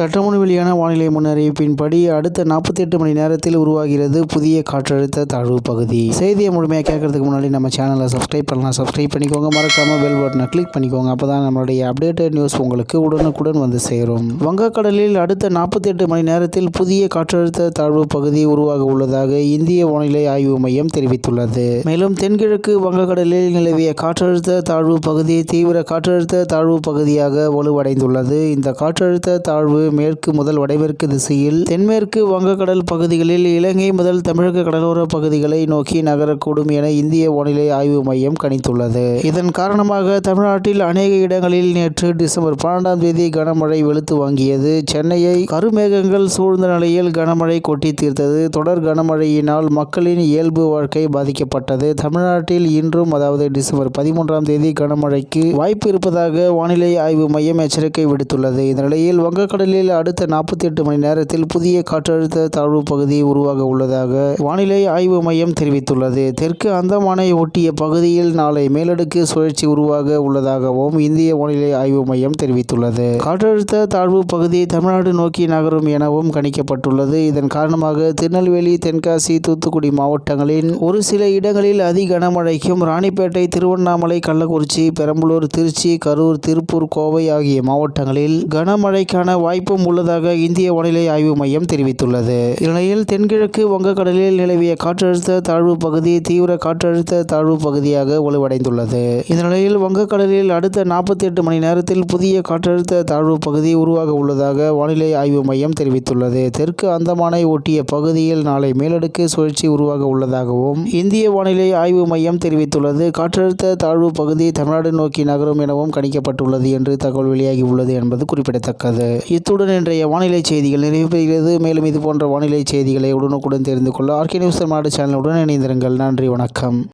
சற்றுமுன் வெளியான வானிலை முன்னறிவிப்பின்படி அடுத்த நாற்பத்தி எட்டு மணி நேரத்தில் உருவாகிறது புதிய காற்றழுத்த தாழ்வு பகுதி. செய்தியை முழுமையாக கேட்கறதுக்கு முன்னாடி நம்ம சேனலை சப்ஸ்கிரைப் பண்ணலாம். சப்ஸ்கிரைப் பண்ணிக்கோங்க. மறக்காம பெல் பட்டனை கிளிக் பண்ணிக்கோங்க. அப்போ தான் நம்மளுடைய அப்டேட்டட் நியூஸ் உங்களுக்கு உடனுக்குடன் வந்து சேரும். வங்கக்கடலில் அடுத்த நாற்பத்தி எட்டு மணி நேரத்தில் புதிய காற்றழுத்த தாழ்வு பகுதி உருவாக உள்ளதாக இந்திய வானிலை ஆய்வு மையம் தெரிவித்துள்ளது. மேலும் தென்கிழக்கு வங்கக்கடலில் நிலவிய காற்றழுத்த தாழ்வு பகுதி தீவிர காற்றழுத்த தாழ்வு பகுதியாக வலுவடைந்துள்ளது. இந்த காற்றழுத்த தாழ்வு மேற்கு முதல் வடமேற்கு திசையில் தென்மேற்கு வங்கக்கடல் பகுதிகளில் இலங்கை முதல் தமிழக கடலோர பகுதிகளை நோக்கி நகரக்கூடும் என இந்திய வானிலை ஆய்வு மையம் கணித்துள்ளது. இதன் காரணமாக தமிழ்நாட்டில் அநேக இடங்களில் நேற்று டிசம்பர் பன்னெண்டாம் தேதி கனமழை வெளுத்து வாங்கியது. சென்னையை கருமேகங்கள் சூழ்ந்த நிலையில் கனமழை கொட்டி தீர்த்தது. தொடர் கனமழையினால் மக்களின் இயல்பு வாழ்க்கை பாதிக்கப்பட்டது. தமிழ்நாட்டில் இன்றும் அதாவது டிசம்பர் பதிமூன்றாம் தேதி கனமழைக்கு வாய்ப்பு இருப்பதாக வானிலை ஆய்வு மையம் எச்சரிக்கை விடுத்துள்ளது. இந்த நிலையில் வங்கக்கடலில் அடுத்த நாற்பத்தி எட்டு மணி நேரத்தில் புதிய காற்றழுத்த தாழ்வு பகுதி உருவாக உள்ளதாக வானிலை ஆய்வு மையம் தெரிவித்துள்ளது. தெற்கு அந்தமானை ஒட்டிய பகுதியில் நாளை மேலடுக்கு சுழற்சி உருவாக உள்ளதாகவும் இந்திய வானிலை ஆய்வு மையம் தெரிவித்துள்ளது. காற்றழுத்த தாழ்வு பகுதி தமிழ்நாடு நோக்கி நகரும் எனவும் கணிக்கப்பட்டுள்ளது. இதன் காரணமாக திருநெல்வேலி தென்காசி தூத்துக்குடி மாவட்டங்களின் ஒரு சில இடங்களில் அதி கனமழைக்கும் ராணிப்பேட்டை திருவண்ணாமலை கள்ளக்குறிச்சி பெரம்பலூர் திருச்சி கரூர் திருப்பூர் கோவை ஆகிய மாவட்டங்களில் கனமழைக்கான வாய்ப்பு வாய்ப்பும் உள்ளதாக இந்திய வானிலை ஆய்வு மையம் தெரிவித்துள்ளது. இந்நிலையில் தென்கிழக்கு வங்கக்கடலில் நிலவிய காற்றழுத்த தாழ்வு பகுதி தீவிர காற்றழுத்த தாழ்வு பகுதியாக வலுவடைந்துள்ளது. இந்த நிலையில் வங்கக்கடலில் அடுத்த நாற்பத்தி எட்டு மணி நேரத்தில் புதிய காற்றழுத்த தாழ்வு பகுதி உருவாக உள்ளதாக வானிலை ஆய்வு மையம் தெரிவித்துள்ளது. தெற்கு அந்தமானை ஒட்டிய பகுதியில் நாளை மேலடுக்கு சுழற்சி உருவாக உள்ளதாகவும் இந்திய வானிலை ஆய்வு மையம் தெரிவித்துள்ளது. காற்றழுத்த தாழ்வு பகுதி தமிழ்நாடு நோக்கி நகரும் எனவும் கணிக்கப்பட்டுள்ளது என்று தகவல் வெளியாகி உள்ளது என்பது குறிப்பிடத்தக்கது. இத்துடன் இன்றைய வானிலை செய்திகள் நிறைவு பெறுகிறது. மேலும் இது போன்ற வானிலை செய்திகளை உடனுக்குடன் தெரிந்து கொள்ள ஆர்கே நியூஸ் தமிழ்நாடு சேனலுடன் இணைந்திருங்கள். நன்றி வணக்கம்.